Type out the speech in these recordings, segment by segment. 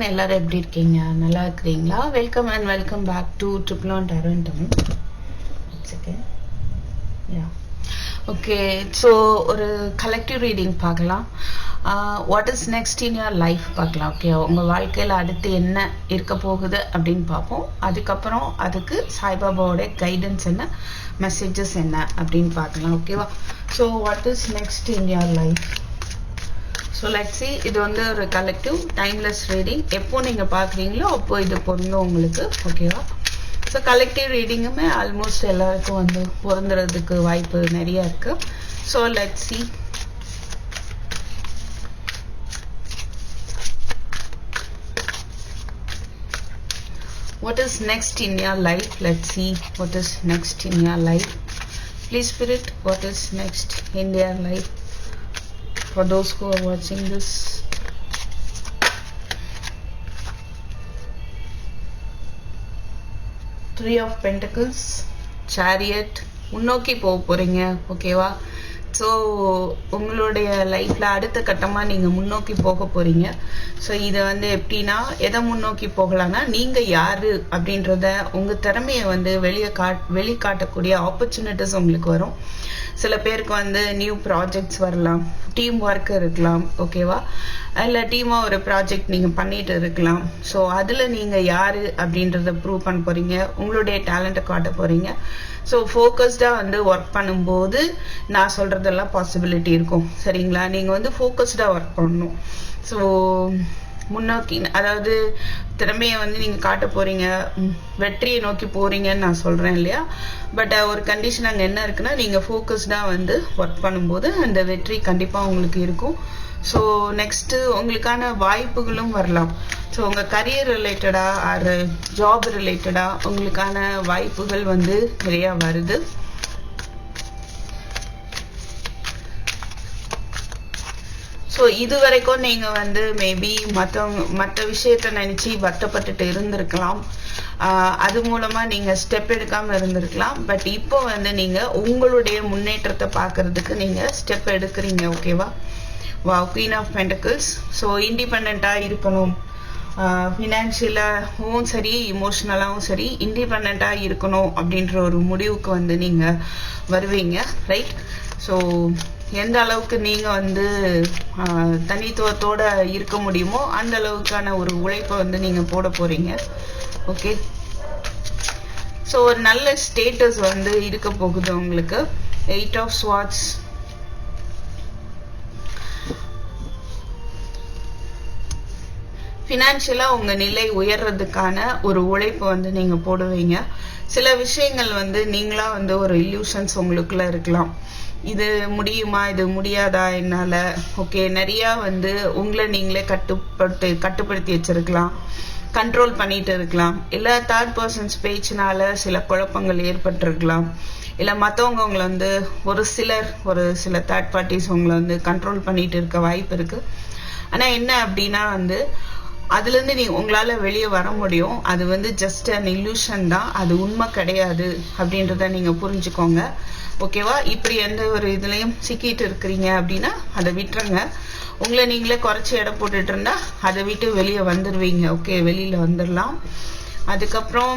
Everyone எல்லாரும் எப்படி இருக்கீங்க? நல்லா இருக்கிறீங்களா? Welcome and welcome back to triple one turn down yeah okay so ஒரு கலெக்டிவ் ரீடிங் பார்க்கலாம். What is next in your life பார்க்கலாம் ஓகே உங்கள் வாழ்க்கையில் அடுத்து என்ன இருக்க போகுது அப்படின்னு பார்ப்போம். அதுக்கப்புறம் அதுக்கு சாய்பாபாவோட கைடன்ஸ் என்ன மெசேஜஸ் என்ன அப்படின்னு பார்க்கலாம் ஓகேவா so what is next in your life so let see இது வந்து ஒரு கலெக்டிவ் டைம்லெஸ் ரீடிங் எப்போ நீங்கள் பார்க்குறீங்களோ அப்போ இது பொருந்தும் உங்களுக்கு ஓகேவா ஸோ கலெக்டிவ் ரீடிங்குமே ஆல்மோஸ்ட் எல்லாருக்கும் வந்து பொருந்துறதுக்கு வாய்ப்பு நிறைய இருக்கு. So let see what is next in your life? Let's see what is next in your life. Please spirit what is next in their life? For those who are watching this. Three of pentacles chariot முன்னோக்கி போக போகிறீங்க ஓகேவா so உங்களுடைய லைஃப்பில் அடுத்த கட்டமாக நீங்கள் முன்னோக்கி போக போகிறீங்க ஸோ இதை வந்து எப்படின்னா எதை முன்னோக்கி போகலான்னா நீங்கள் யார் அப்படின்றத உங்கள் திறமையை வந்து வெளியே காட் வெளிக்காட்டக்கூடிய ஆப்பர்ச்சுனிட்டிஸ் உங்களுக்கு வரும். சில பேருக்கு வந்து நியூ ப்ராஜெக்ட்ஸ் வரலாம். டீம் ஒர்க் இருக்கலாம் ஓகேவா இல்லை டீமாக ஒரு ப்ராஜெக்ட் நீங்கள் பண்ணிட்டு இருக்கலாம். ஸோ அதில் நீங்கள் யார் அப்படின்றத ப்ரூவ் பண்ண போகிறீங்க உங்களுடைய டேலண்ட்டை காட்ட போகிறீங்க ஸோ ஃபோக்கஸ்டாக வந்து ஒர்க் பண்ணும்போது நான் சொல்கிறதெல்லாம் பாசிபிலிட்டி இருக்கும். சரிங்களா? நீங்கள் வந்து ஃபோக்கஸ்டாக ஒர்க் பண்ணணும். ஸோ முன்னோக்கி அதாவது திறமையை வந்து நீங்கள் காட்ட போகிறீங்க வெற்றியை நோக்கி போகிறீங்கன்னு நான் சொல்கிறேன் இல்லையா? பட் ஒரு கண்டிஷன் அங்கே என்ன இருக்குன்னா நீங்கள் ஃபோக்கஸ்டாக வந்து ஒர்க் பண்ணும்போது அந்த வெற்றி கண்டிப்பாக உங்களுக்கு இருக்கும். ஸோ நெக்ஸ்ட்டு உங்களுக்கான வாய்ப்புகளும் வரலாம். ஸோ உங்கள் கரியர் ரிலேட்டடாக ஆர் ஜாப் ரிலேட்டடாக உங்களுக்கான வாய்ப்புகள் வந்து நிறையா வருது. ஸோ இது வரைக்கும் நீங்கள் வந்து மேபி மற்றவங்க மற்ற விஷயத்த நினச்சி வருத்தப்பட்டுட்டு இருந்திருக்கலாம். அது மூலமாக நீங்கள் ஸ்டெப் எடுக்காமல் இருந்திருக்கலாம். பட் இப்போ வந்து நீங்கள் உங்களுடைய முன்னேற்றத்தை பார்க்கறதுக்கு நீங்கள் ஸ்டெப் எடுக்கிறீங்க ஓகேவா வா? குவீன் ஆஃப் பென்டக்கிள்ஸ் ஸோ இண்டிபெண்ட்டாக இருக்கணும். ஃபினான்ஷியலாகவும் சரி இமோஷ்னலாகவும் சரி இண்டிபெண்ட்டாக இருக்கணும் அப்படின்ற ஒரு முடிவுக்கு வந்து நீங்கள் வருவீங்க ரைட் ஸோ எந்த அளவுக்கு நீங்கள் வந்து தனித்துவத்தோடு இருக்க முடியுமோ அந்த அளவுக்கான ஒரு உழைப்பை வந்து நீங்கள் போட போகிறீங்க ஓகே ஸோ ஒரு நல்ல ஸ்டேட்டஸ் வந்து இருக்க போகுது உங்களுக்கு. எயிட் ஆஃப் ஸ்வாட்ஸ் ஃபினான்ஷியலாக உங்கள் நிலை உயர்றதுக்கான ஒரு உழைப்பு வந்து நீங்கள் போடுவீங்க. சில விஷயங்கள் வந்து நீங்களாக வந்து ஒரு இல்யூஷன்ஸ் உங்களுக்குள்ள இருக்கலாம். இது முடியுமா? இது முடியாதா? என்னால். ஓகே நிறையா வந்து உங்களை நீங்களே கட்டுப்பட்டு கட்டுப்படுத்தி வச்சிருக்கலாம். கண்ட்ரோல் பண்ணிட்டு இருக்கலாம். இல்லை தேர்ட் பர்சன்ஸ் பேச்சினால சில குழப்பங்கள் ஏற்பட்டிருக்கலாம். இல்லை மற்றவங்க உங்களை வந்து ஒரு சிலர் ஒரு சில தேர்ட் பார்ட்டிஸ் உங்களை வந்து கண்ட்ரோல் பண்ணிட்டு இருக்க வாய்ப்பு இருக்குது ஆனால் என்ன அப்படின்னா வந்து அதுலேருந்து நீ உங்களால் வெளியே வர முடியும். அது வந்து ஜஸ்ட் அன் இல்யூஷன் தான். அது உண்மை கிடையாது அப்படின்றத நீங்கள் புரிஞ்சுக்கோங்க. ஓகேவா இப்படி எந்த ஒரு இதுலேயும் சிக்கிட்டு இருக்கிறீங்க அப்படின்னா அதை விட்டுருங்க. உங்களை நீங்களே குறைச்சி எடை போட்டுட்டு இருந்தா அதை விட்டு வெளியே வந்துடுவீங்க ஓகே வெளியில் வந்துடலாம் அதுக்கப்புறம்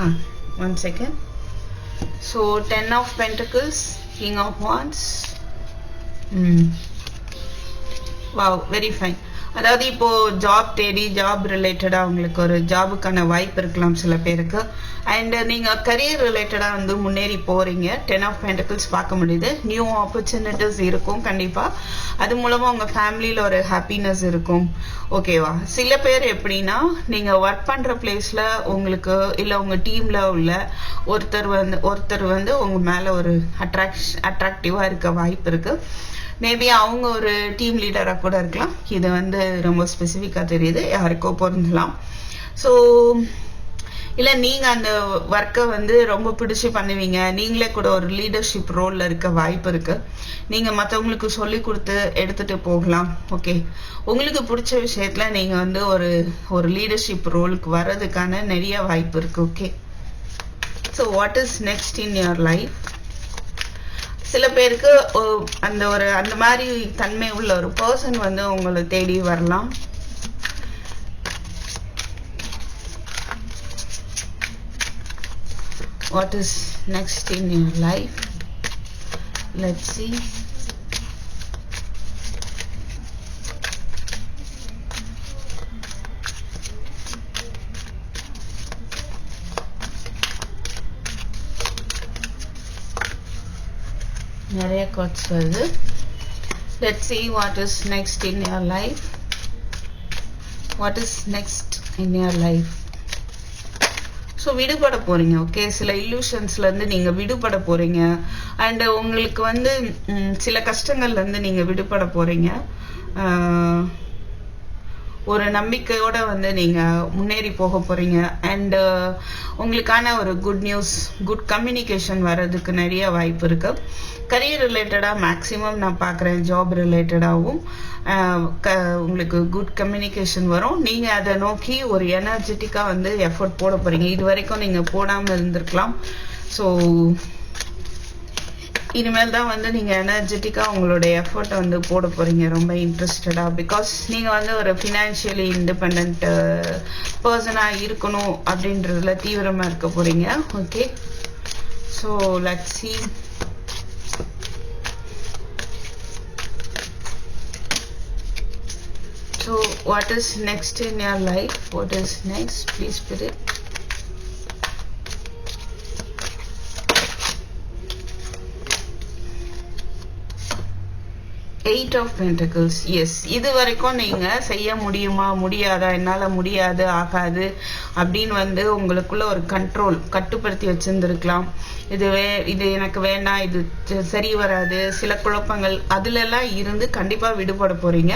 ஆ one second so ten of pentacles King of Wands. Mm. Wow, very fine. அதாவது இப்போ ஜாப் தேடி ஜாப் ரிலேட்டடாக உங்களுக்கு ஒரு ஜாபுக்கான வாய்ப்பு இருக்கலாம் சில பேருக்கு. அண்ட் நீங்கள் கரியர் ரிலேட்டடாக வந்து முன்னேறி போகிறீங்க டென் ஆஃப் பென்டக்கிள்ஸ் பார்க்க முடியுது. நியூ ஆப்பர்ச்சுனிட்டிஸ் இருக்கும் கண்டிப்பாக அது மூலமாக உங்கள் ஃபேமிலியில் ஒரு ஹாப்பினஸ் இருக்கும். ஓகேவா சில பேர் எப்படின்னா நீங்கள் ஒர்க் பண்ணுற பிளேஸில் உங்களுக்கு இல்லை உங்கள் டீமில் உள்ள ஒருத்தர் வந்து ஒருத்தர் வந்து உங்கள் மேலே ஒரு அட்ராக்ஷ் அட்ராக்டிவாக இருக்க வாய்ப்பு இருக்குது மேபி அவங்க ஒரு டீம் லீடராக கூட இருக்கலாம். இது வந்து ரொம்ப ஸ்பெசிஃபிக்காக தெரியுது. யாருக்கோ பொருந்தலாம். ஸோ இல்லை நீங்கள் அந்த ஒர்க்கை வந்து ரொம்ப பிடிச்சி பண்ணுவீங்க. நீங்களே கூட ஒரு லீடர்ஷிப் ரோலில் இருக்க வாய்ப்பு இருக்குது நீங்கள் மற்றவங்களுக்கு சொல்லி கொடுத்து எடுத்துகிட்டு போகலாம். ஓகே உங்களுக்கு பிடிச்ச விஷயத்தில் நீங்கள் வந்து ஒரு ஒரு லீடர்ஷிப் ரோலுக்கு வர்றதுக்கான நிறைய வாய்ப்பு இருக்குது okay so what is next in your life சில பேருக்கு அந்த ஒரு அந்த மாதிரி தன்மை உள்ள ஒரு பர்சன் வந்து உங்களை தேடி வரலாம். What is next in your life let see நிறைய கார்ட்ஸ் வருது. Let see what is next in your life what is next in your life so விடுபட போகிறீங்க ஓகே சில இல்யூஷன்ஸ்லேருந்து நீங்கள் விடுபட போகிறீங்க அண்டு உங்களுக்கு வந்து சில கஷ்டங்கள்லேருந்து நீங்கள் விடுபட போகிறீங்க ஒரு நம்பிக்கையோட வந்து நீங்க முன்னேறி போக போறீங்க. அண்டு uh, உங்களுக்கான ஒரு குட் நியூஸ் குட் கம்யூனிகேஷன் வர்றதுக்கு நிறைய வாய்ப்பு இருக்கு. கரியர் ரிலேட்டடாக மேக்ஸிமம் நான் பார்க்குறேன் ஜாப் ரிலேட்டடாகவும் uh, க உங்களுக்கு குட் கம்யூனிகேஷன் வரும். நீங்கள் அதை நோக்கி ஒரு எனர்ஜெட்டிக்காக வந்து எஃபர்ட் போட போகிறீங்க இது வரைக்கும் நீங்கள் போடாமல் இருந்திருக்கலாம். ஸோ இனிமேல் தான் வந்து நீங்கள் எனர்ஜெட்டிக்காக உங்களுடைய எஃபர்ட்டை வந்து போட போகிறீங்க ரொம்ப இன்ட்ரெஸ்டடாக பிகாஸ் நீங்கள் வந்து ஒரு ஃபினான்ஷியலி இண்டிபெண்ட் பர்சனாக இருக்கணும் அப்படின்றதுல தீவிரமாக இருக்க போகிறீங்க okay so let see So, what is next in your life? What is next, please, Spirit? Eight of pentacles yes இது வரைக்கும் நீங்கள் செய்ய முடியுமா? முடியாதா? என்னால் முடியாது ஆகாது அப்படின்னு வந்து உங்களுக்குள்ள ஒரு கண்ட்ரோல் கட்டுப்படுத்தி வச்சுருந்துருக்கலாம். இது வே இது எனக்கு வேண்டாம் இது சரி வராது சில குழப்பங்கள் அதுலலாம் இருந்து கண்டிப்பாக விடுபட போகிறீங்க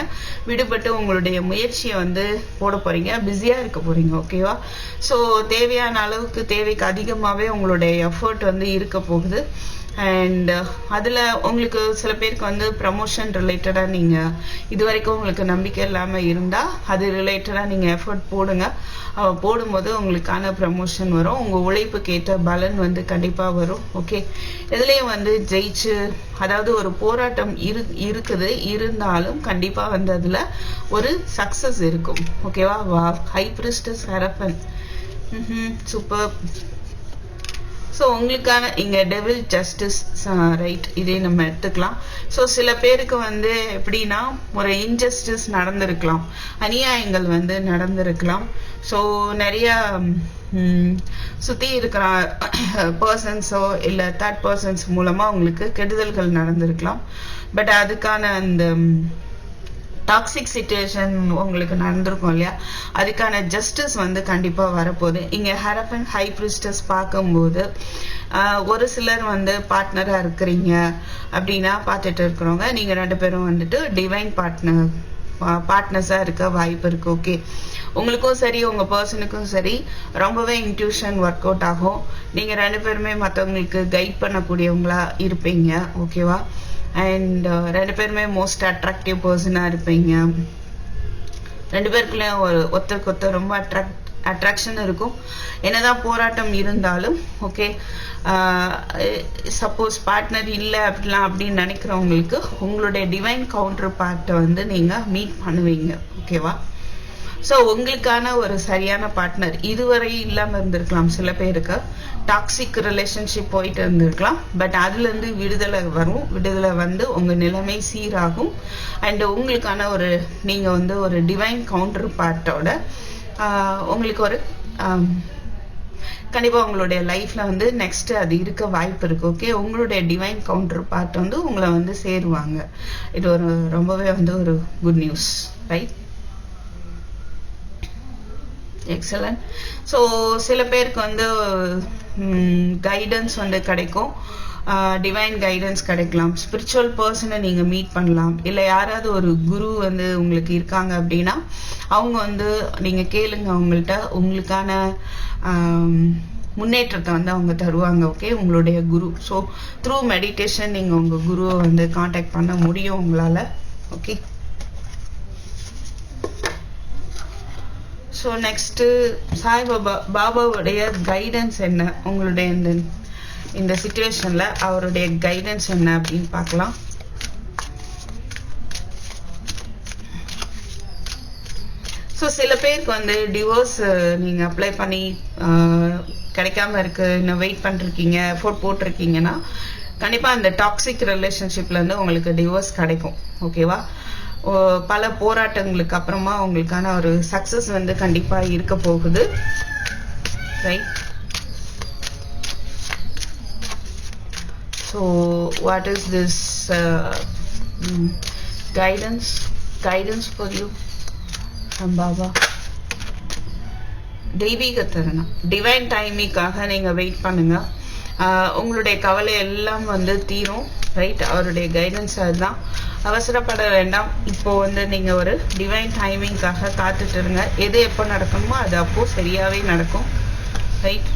விடுபட்டு உங்களுடைய முயற்சியை வந்து போட போகிறீங்க பிஸியாக இருக்க போகிறீங்க ஓகேவா ஸோ தேவையான அளவுக்கு தேவைக்கு அதிகமாகவே உங்களுடைய எஃபர்ட் வந்து இருக்க போகுது. அண்ட் uh, அதில் உங்களுக்கு சில பேருக்கு வந்து ப்ரமோஷன் ரிலேட்டடாக நீங்கள் இது வரைக்கும் உங்களுக்கு நம்பிக்கை இல்லாமல் இருந்தால் அது ரிலேட்டடாக நீங்கள் எஃபர்ட் போடுங்க. போடும்போது உங்களுக்கான ப்ரமோஷன் வரும். உங்கள் உழைப்புக்கு ஏற்ற பலன் வந்து கண்டிப்பாக வரும். ஓகே இதுலேயும் வந்து ஜெயிச்சு அதாவது ஒரு போராட்டம் இரு இருக்குது. இருந்தாலும் கண்டிப்பாக வந்து அதில் ஒரு சக்ஸஸ் இருக்கும். ஓகேவா வா? ஹை பிரிஸ்டஸ் ஹரப்பன் ம் சூப்பர் ஸோ உங்களுக்கான இங்கே டெவில் ஜஸ்டிஸ் ரைட் இதே நம்ம எடுத்துக்கலாம். ஸோ சில பேருக்கு வந்து எப்படின்னா ஒரு இன்ஜஸ்டிஸ் நடந்திருக்கலாம். அநியாயங்கள் வந்து நடந்திருக்கலாம். ஸோ நிறைய சுற்றி இருக்கிற பர்சன்ஸோ இல்லை தேர்ட் பர்சன்ஸ் மூலமாக உங்களுக்கு கெடுதல்கள் நடந்திருக்கலாம். பட் அதுக்கான அந்த டாக்ஸிக் சுச்சுவேஷன் உங்களுக்கு நடந்திருக்கும் இல்லையா? அதுக்கான ஜஸ்டிஸ் வந்து கண்டிப்பாக வரப்போகுது. இங்கே ஹரப்பன் ஹை பிரிஸ்டஸ் பார்க்கும்போது ஒரு சிலர் வந்து பார்ட்னராக இருக்கிறீங்க அப்படின்னா பார்த்துட்டு இருக்கிறவங்க நீங்கள் ரெண்டு பேரும் வந்துட்டு டிவைன் பார்ட்னர் பார்ட்னர்ஸாக இருக்க வாய்ப்பு இருக்குது ஓகே உங்களுக்கும் சரி உங்கள் பர்சனுக்கும் சரி ரொம்பவே இன்ட்யூஷன் ஒர்க் அவுட் ஆகும். நீங்கள் ரெண்டு பேருமே மற்றவங்களுக்கு கைட் பண்ணக்கூடியவங்களா இருப்பீங்க ஓகேவா அண்ட் uh, ரெண்டு பேருமே மோஸ்ட் அட்ராக்டிவ் பர்சனாக இருப்பீங்க. ரெண்டு பேருக்குள்ளேயும் ஒரு ஒருத்தருக்கு ஒருத்தர் ரொம்ப அட்ராக்ட் அட்ராக்ஷன் இருக்கும். என்னதான் போராட்டம் இருந்தாலும் ஓகே சப்போஸ் பார்ட்னர் இல்லை அப்படிலாம் அப்படின்னு நினைக்கிறவங்களுக்கு உங்களுடைய டிவைன் கவுண்டர் பார்ட்டை வந்து நீங்கள் மீட் பண்ணுவீங்க ஓகேவா ஸோ உங்களுக்கான ஒரு சரியான பார்ட்னர் இதுவரை இல்லாமல் இருந்திருக்கலாம் சில பேருக்கு. டாக்ஸிக் ரிலேஷன்ஷிப் போயிட்டு இருந்திருக்கலாம். பட் அதுலேருந்து விடுதலை வரும். விடுதலை வந்து உங்கள் நிலைமை சீராகும். அண்ட் உங்களுக்கான ஒரு நீங்கள் வந்து ஒரு டிவைன் கவுண்டர் பார்ட்டோட உங்களுக்கு ஒரு கண்டிப்பாக உங்களுடைய லைஃப்பில் வந்து நெக்ஸ்ட்டு அது இருக்க வாய்ப்பு இருக்குது ஓகே உங்களுடைய டிவைன் கவுண்டர் பார்ட் வந்து உங்களை வந்து சேருவாங்க. இது ஒரு ரொம்பவே வந்து ஒரு good news right excellent so சில பேருக்கு வந்து கைடன்ஸ் வந்து கிடைக்கும். டிவைன் கைடன்ஸ் கிடைக்கலாம். ஸ்பிரிச்சுவல் பர்சனை நீங்கள் மீட் பண்ணலாம். இல்லை யாராவது ஒரு குரு வந்து உங்களுக்கு இருக்காங்க அப்படின்னா அவங்க வந்து நீங்கள் கேளுங்க அவங்கள்ட்ட. உங்களுக்கான முன்னேற்றத்தை வந்து அவங்க தருவாங்க ஓகே உங்களுடைய குரு. ஸோ த்ரூ மெடிடேஷன் நீங்கள் உங்கள் குருவை வந்து காண்டாக்ட் பண்ண முடியும் உங்களால் ஓகே ஸோ நெக்ஸ்ட்டு சாய்பாபா பாபாவுடைய கைடன்ஸ் என்ன? உங்களுடைய இந்த இந்த சுச்சுவேஷனில் அவருடைய கைடன்ஸ் என்ன அப்படின்னு பார்க்கலாம். ஸோ சில பேருக்கு வந்து டிவோர்ஸ் நீங்கள் அப்ளை பண்ணி கிடைக்காம இருக்கு இன்னும் வெயிட் பண்ணிருக்கீங்க எஃபோர்ட் போட்டிருக்கீங்கன்னா கண்டிப்பாக அந்த டாக்ஸிக் ரிலேஷன்ஷிப்லேருந்து உங்களுக்கு டிவோர்ஸ் கிடைக்கும். ஓகேவா பல போராட்டங்களுக்கு அப்புறமா அவங்களுக்கான ஒரு சக்ஸஸ் வந்து கண்டிப்பாக இருக்க போகுது. Right so what is this guidance guidance for you Baba தெய்வீக தருணம். டிவைன் டைமிக்காக நீங்கள் வெயிட் பண்ணுங்கள் உங்களுடைய கவலை எல்லாம் வந்து தீரும் ரைட் அவருடைய கைடன்ஸ் அதுதான். அவசரப்பட வேண்டாம். இப்போ வந்து நீங்கள் ஒரு டிவைன் டைமிங்காக காத்துட்டு இருங்க. எது எப்போ நடக்கணுமோ அது அப்போது சரியாகவே நடக்கும் ரைட்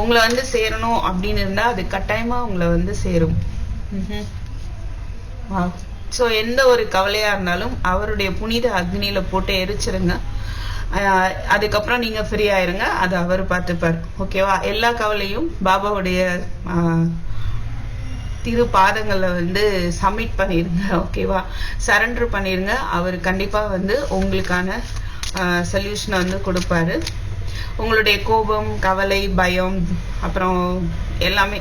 உங்களை வந்து சேரணும் அப்படின்னு இருந்தால் அது கட்டாயமாக உங்களை வந்து சேரும். ஸோ எந்த ஒரு கவலையாக இருந்தாலும் அவருடைய புனித அக்னியில் போட்டு எரிச்சிருங்க. அதுக்கப்புறம் நீங்க ஃப்ரீ ஆயிருங்க. அதை அவர் பார்த்துப்பார். ஓகேவா எல்லா கவலையும் பாபாவுடைய திரு பாதங்களை வந்து சப்மிட் பண்ணிருங்க. ஓகேவா சரண்டர் பண்ணிருங்க. அவர் கண்டிப்பா வந்து உங்களுக்கான சொல்யூஷனை வந்து கொடுப்பாரு. உங்களுடைய கோபம் கவலை பயம் அப்புறம் எல்லாமே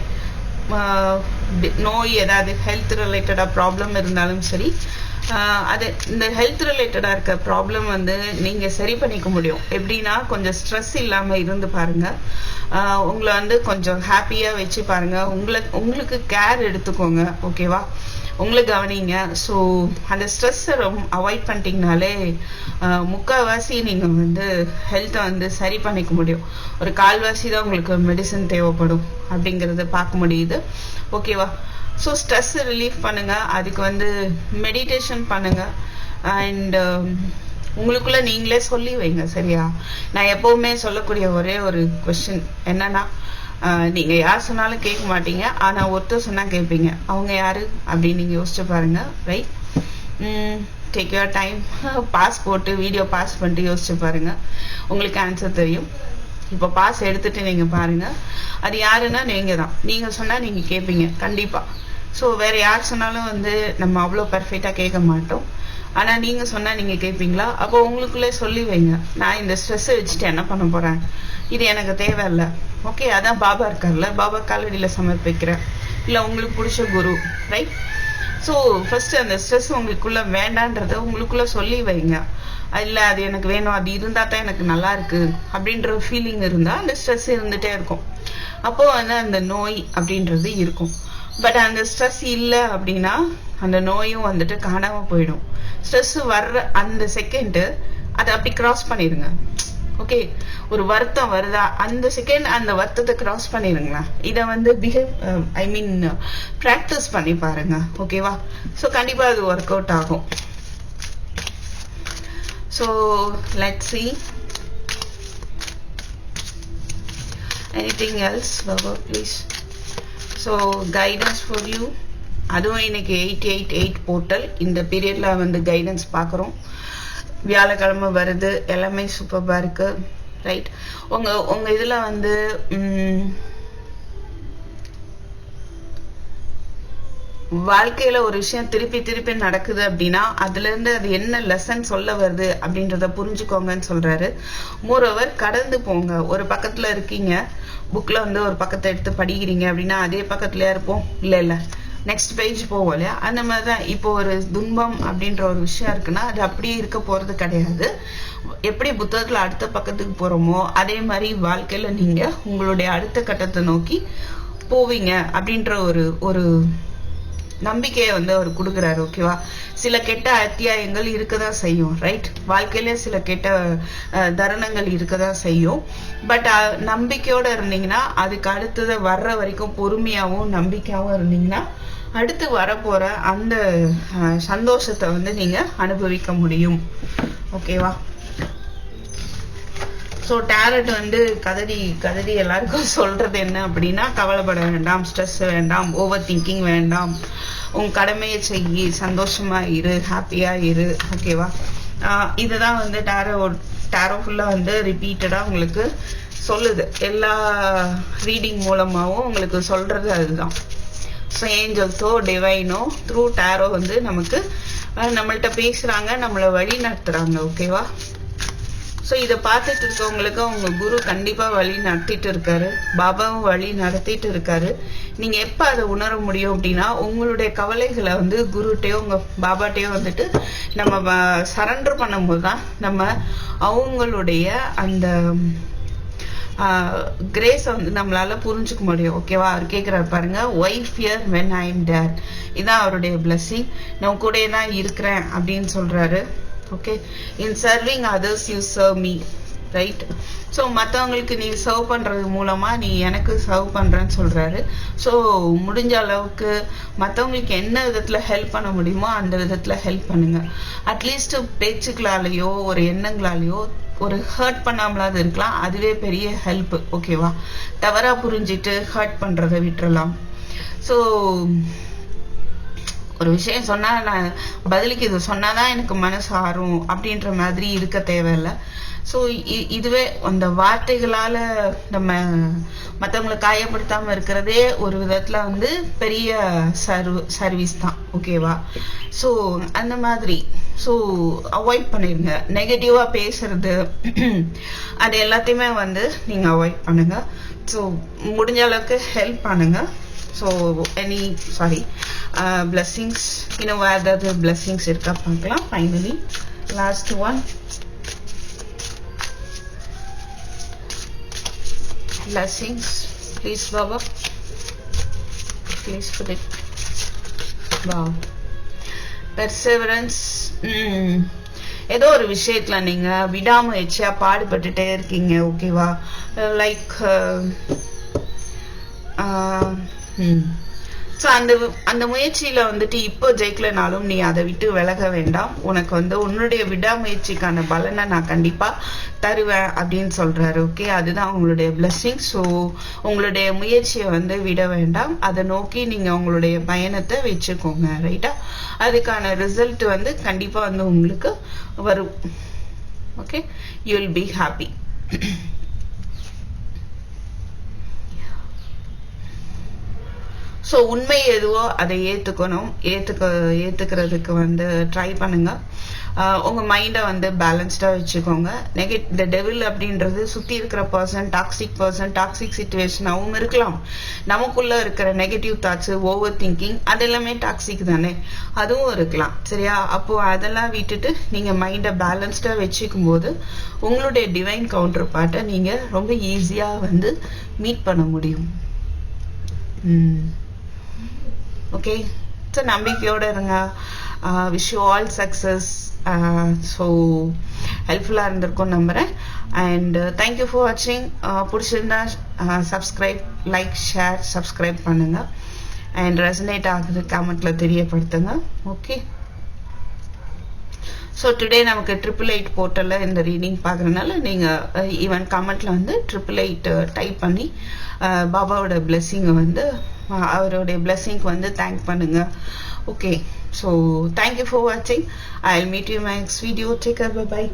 நோய் ஏதாவது ஹெல்த் ரிலேட்டடாக ப்ராப்ளம் இருந்தாலும் சரி அது இந்த ஹெல்த் ரிலேட்டடாக இருக்க ப்ராப்ளம் வந்து நீங்கள் சரி பண்ணிக்க முடியும். எப்படின்னா கொஞ்சம் ஸ்ட்ரெஸ் இல்லாமல் இருந்து பாருங்கள் உங்களை வந்து கொஞ்சம் ஹாப்பியாக வச்சு பாருங்கள் உங்களை உங்களுக்கு கேர் எடுத்துக்கோங்க ஓகேவா உங்களை கவனிங்க. ஸோ அந்த ஸ்ட்ரெஸ்ஸை ரொம்ப அவாய்ட் பண்ணிட்டீங்கனாலே முக்கால்வாசி நீங்கள் வந்து ஹெல்த்தை வந்து சரி பண்ணிக்க முடியும். ஒரு கால்வாசி தான் உங்களுக்கு மெடிசன் தேவைப்படும் அப்படிங்கிறத பார்க்க முடியுது. ஓகேவா ஸோ ஸ்ட்ரெஸ் ரிலீஃப் பண்ணுங்கள் அதுக்கு வந்து மெடிடேஷன் பண்ணுங்கள் அண்ட் um, உங்களுக்குள்ளே நீங்களே சொல்லி வைங்க சரியா? நான் எப்போவுமே சொல்லக்கூடிய ஒரே ஒரு கொஸ்டின் என்னன்னா நீங்கள் யார் சொன்னாலும் கேட்க மாட்டீங்க. ஆனால் ஒருத்தர் சொன்னால் கேட்பீங்க. அவங்க யார்? அப்படின்னு நீங்கள் யோசிச்சு பாருங்கள் right take your time pause போட்டு வீடியோ பாஸ் பண்ணிட்டு யோசிச்சு பாருங்கள் உங்களுக்கு ஆன்சர் தெரியும். இப்போ பாஸ் எடுத்துட்டு நீங்கள் பாருங்கள் அது யாருன்னா நீங்கள் தான். நீங்கள் சொன்னால் நீங்கள் கேட்பீங்க கண்டிப்பாக ஸோ வேறு யார் சொன்னாலும் வந்து நம்ம அவ்வளோ பர்ஃபெக்டாக கேட்க மாட்டோம். ஆனால் நீங்கள் சொன்னால் நீங்கள் கேட்பீங்களா அப்போ உங்களுக்குள்ளே சொல்லி வைங்க. நான் இந்த ஸ்ட்ரெஸ்ஸை வச்சுட்டு என்ன பண்ண போகிறேன் இது எனக்கு தேவையில்லை. ஓகே அதான் பாபா இருக்கார்ல. பாபா காலடியில் சமர்ப்பிக்கிறேன் இல்லை உங்களுக்கு பிடிச்ச குரு. ரைட் ஸோ ஃபஸ்ட்டு அந்த ஸ்ட்ரெஸ் உங்களுக்குள்ளே வேண்டான்றதை உங்களுக்குள்ளே சொல்லி வைங்க. இல்லை அது எனக்கு வேணும். அது இருந்தால் தான் எனக்கு நல்லா இருக்கு. அப்படின்ற ஃபீலிங் இருந்தால் அந்த ஸ்ட்ரெஸ் இருந்துகிட்டே இருக்கும். அப்போ வந்து அந்த நோய் அப்படின்றது இருக்கும். பட் அந்த ஸ்ட்ரெஸ் இல்லை அப்படின்னா அந்த நோயும் வந்துட்டு காணாமல் போயிடும். ஸ்ட்ரெஸ் வர்ற அந்த செகண்டு அதை அப்படி கிராஸ் பண்ணிடுங்க. ஓகே ஒரு வருத்தம் வருதா? அந்த செகண்ட் அந்த வருத்தத்தை கிராஸ் பண்ணிடுங்களேன். இதை வந்து பிஹேவ் ஐ மீன் ப்ராக்டிஸ் பண்ணி பாருங்க. ஓகேவா ஸோ கண்டிப்பாக அது ஒர்க் அவுட் ஆகும். So let's see. Anything else Baba please so guidance for you அதுவும் இன்னைக்கு எயிட் எயிட் எயிட் போர்ட்டல் இந்த பீரியட்ல வந்து கைடன்ஸ் பார்க்குறோம். வியாழக்கிழமை வருது. எல்லாமே சூப்பராக இருக்கு. ரைட் உங்க உங்க இதில் வந்து வாழ்க்கையில ஒரு விஷயம் திருப்பி திருப்பி நடக்குது அப்படின்னா அதுல இருந்து அது என்ன லெசன் சொல்ல வருது அப்படின்றத புரிஞ்சுக்கோங்கன்னு சொல்றாரு. மோரோவர் கடந்து போங்க. ஒரு பக்கத்துல இருக்கீங்க புக்ல வந்து ஒரு பக்கத்தை எடுத்து படிக்கிறீங்க அப்படின்னா அதே பக்கத்துலயா இருப்போம்? இல்ல இல்ல. நெக்ஸ்ட் பேஜ் போவோம் இல்லையா? அந்த மாதிரிதான் இப்போ ஒரு துன்பம் அப்படின்ற ஒரு விஷயம் இருக்குன்னா அது அப்படியே இருக்க போறது கிடையாது. எப்படி புத்தகத்துல அடுத்த பக்கத்துக்கு போறோமோ அதே மாதிரி வாழ்க்கையில நீங்க உங்களுடைய அடுத்த கட்டத்தை நோக்கி போவீங்க அப்படின்ற ஒரு ஒரு நம்பிக்கையை வந்து அவர் கொடுக்குறாரு ஓகேவா சில கெட்ட அத்தியாயங்கள் இருக்க தான் செய்யும் ரைட் வாழ்க்கையில சில கெட்ட தருணங்கள் இருக்க தான் செய்யும் பட் நம்பிக்கையோட இருந்தீங்கன்னா அதுக்கு அடுத்தது வர்ற வரைக்கும் பொறுமையாகவும் நம்பிக்கையாகவும் இருந்தீங்கன்னா அடுத்து வரப்போற அந்த சந்தோஷத்தை வந்து நீங்க அனுபவிக்க முடியும். ஓகேவா ஸோ டேரட் வந்து கதறி கதறி எல்லாருக்கும் சொல்றது என்ன அப்படின்னா கவலைப்பட வேண்டாம் ஸ்ட்ரெஸ் வேண்டாம் ஓவர் திங்கிங் வேண்டாம். உன் கடமையை செய்யி சந்தோஷமா இரு ஹாப்பியா இரு ஓகேவா இதுதான் வந்து டேரோ டேரோ ஃபுல்லாக வந்து ரிப்பீட்டடாக உங்களுக்கு சொல்லுது. எல்லா ரீடிங் மூலமாகவும் உங்களுக்கு சொல்றது அதுதான். ஸோ ஏஞ்சல்ஸோ டிவைனோ த்ரூ டேரோ வந்து நமக்கு நம்மள்கிட்ட பேசுகிறாங்க நம்மளை வழி நடத்துகிறாங்க ஓகேவா ஸோ இதை பார்த்துட்டு இருக்கவங்களுக்கு உங்க குரு கண்டிப்பாக வழி நடத்திட்டு இருக்காரு. பாபாவும் வழி நடத்திட்டு இருக்காரு. நீங்கள் எப்போ அதை உணர முடியும் அப்படின்னா உங்களுடைய கவலைகளை வந்து குருட்டையோ உங்கள் பாபாட்டையோ வந்துட்டு நம்ம சரண்டர் பண்ணும்போது தான் நம்ம அவங்களுடைய அந்த கிரேஸை வந்து நம்மளால் புரிஞ்சுக்க முடியும். ஓகேவா அவர் கேட்குறாரு பாருங்க why fear when I am there இதான் அவருடைய பிளஸ்ஸிங் நான் கூடயே தான் இருக்கிறேன் அப்படின்னு சொல்கிறாரு okay in serving others you serve me right so மற்றவங்களுக்கு நீ சர்வ் பண்ணுறது மூலமாக நீ எனக்கு சர்வ் பண்ணுறேன்னு சொல்கிறாரு ஸோ முடிஞ்ச அளவுக்கு மற்றவங்களுக்கு என்ன விதத்தில் ஹெல்ப் பண்ண முடியுமோ அந்த விதத்தில் ஹெல்ப் பண்ணுங்கள் அட்லீஸ்ட் பேச்சுக்களாலேயோ ஒரு எண்ணங்களாலேயோ ஒரு ஹர்ட் பண்ணாமலாவது இருக்கலாம். அதுவே பெரிய ஹெல்ப் ஓகேவா தவறாக புரிஞ்சிட்டு ஹர்ட் பண்ணுறதை விட்டுறலாம். ஸோ ஒரு விஷயம் சொன்னால் நான் பதிலுக்கு இது சொன்னாதான் எனக்கு மனசு ஆறும் அப்படின்ற மாதிரி இருக்க தேவையில்ல. ஸோ இதுவே அந்த வார்த்தைகளால் நம்ம மற்றவங்களை காயப்படுத்தாமல் இருக்கிறதே ஒரு விதத்தில் வந்து பெரிய சர்வ் சர்வீஸ் தான். ஓகேவா ஸோ அந்த மாதிரி. ஸோ அவாய்ட் பண்ணிடுங்க நெகட்டிவாக பேசுறது அது எல்லாத்தையுமே வந்து நீங்கள் அவாய்ட் பண்ணுங்கள் ஸோ முடிஞ்ச அளவுக்கு ஹெல்ப் பண்ணுங்கள் ஸோ எனி சாரி பிளெஸ்ஸிங்ஸ் இன்னும் வேறு ஏதாவது பிளெஸ்ஸிங்ஸ் இருக்கா? பார்க்கலாம். Finally last one blessings. Please baba. Please put it. Wow. Perseverance. ம் ஏதோ ஒரு விஷயத்துல நீங்க விடாமுயற்சியா பாடுபட்டுட்டே இருக்கீங்க ஓகேவா லைக் uh, uh, ஸோ அந்த அந்த முயற்சியில வந்துட்டு இப்போ ஜெயிக்கலனாலும் நீ அதை விட்டு விலக வேண்டாம். உனக்கு வந்து உன்னுடைய விடாமுயற்சிக்கான பலனை நான் கண்டிப்பா தருவேன் அப்படின்னு சொல்றாரு. ஓகே அதுதான் உங்களுடைய பிளெஸ்ஸிங் ஸோ உங்களுடைய முயற்சியை வந்து விட வேண்டாம். அதை நோக்கி நீங்க உங்களுடைய பயணத்தை வச்சுக்கோங்க. ரைட்டா அதுக்கான ரிசல்ட் வந்து கண்டிப்பா வந்து உங்களுக்கு வரும். Okay you will be happy so உண்மை எதுவோ அதை ஏற்றுக்கணும் ஏற்றுக்க ஏற்றுக்கிறதுக்கு வந்து ட்ரை பண்ணுங்க. உங்கள் மைண்டை வந்து பேலன்ஸ்டாக வச்சுக்கோங்க. நெகட் இந்த டெவில் அப்படின்றது சுற்றி இருக்கிற பர்சன் டாக்ஸிக் பர்சன் டாக்ஸிக் சுச்சுவேஷனாகவும் இருக்கலாம். நமக்குள்ளே இருக்கிற நெகட்டிவ் தாட்ஸு ஓவர் திங்கிங் அது எல்லாமே டாக்ஸிக் தானே? அதுவும் இருக்கலாம். சரியா? அப்போது அதெல்லாம் விட்டுட்டு நீங்கள் மைண்டை பேலன்ஸ்டாக வச்சுக்கும் போது உங்களுடைய டிவைன் கவுண்டர் பார்ட்டை நீங்கள் ரொம்ப ஈஸியாக வந்து மீட் பண்ண முடியும். ம். ஓகே ஸோ நம்பிக்கையோட இருங்க. Wish you all success so ஹெல்ப்ஃபுல்லாக இருந்திருக்கும் நம்புகிறேன் அண்ட் தேங்க்யூ ஃபார் வாட்சிங் பிடிச்சிருந்தா சப்ஸ்கிரைப் லைக் ஷேர் சப்ஸ்கிரைப் பண்ணுங்கள் அண்ட் ரெசனேட் ஆகுது கமெண்ட்டில் தெரியப்படுத்துங்க. ஓகே ஸோ டுடே நமக்கு ட்ரிபிள் எயிட் போர்ட்டலில் இந்த ரீடிங் பார்க்குறதுனால நீங்கள் ஈவன் uh, கமெண்ட்டில் வந்து ட்ரிபிள் எயிட் டைப் பண்ணி uh, பாபாவோட பிளெஸ்ஸிங்கை வந்து அவருடைய பிளெஸ்ஸிங்க்கு வந்து தேங்க் பண்ணுங்க. ஓகே ஸோ தேங்க்யூ ஃபார் வாட்சிங் I will meet you my next video take bye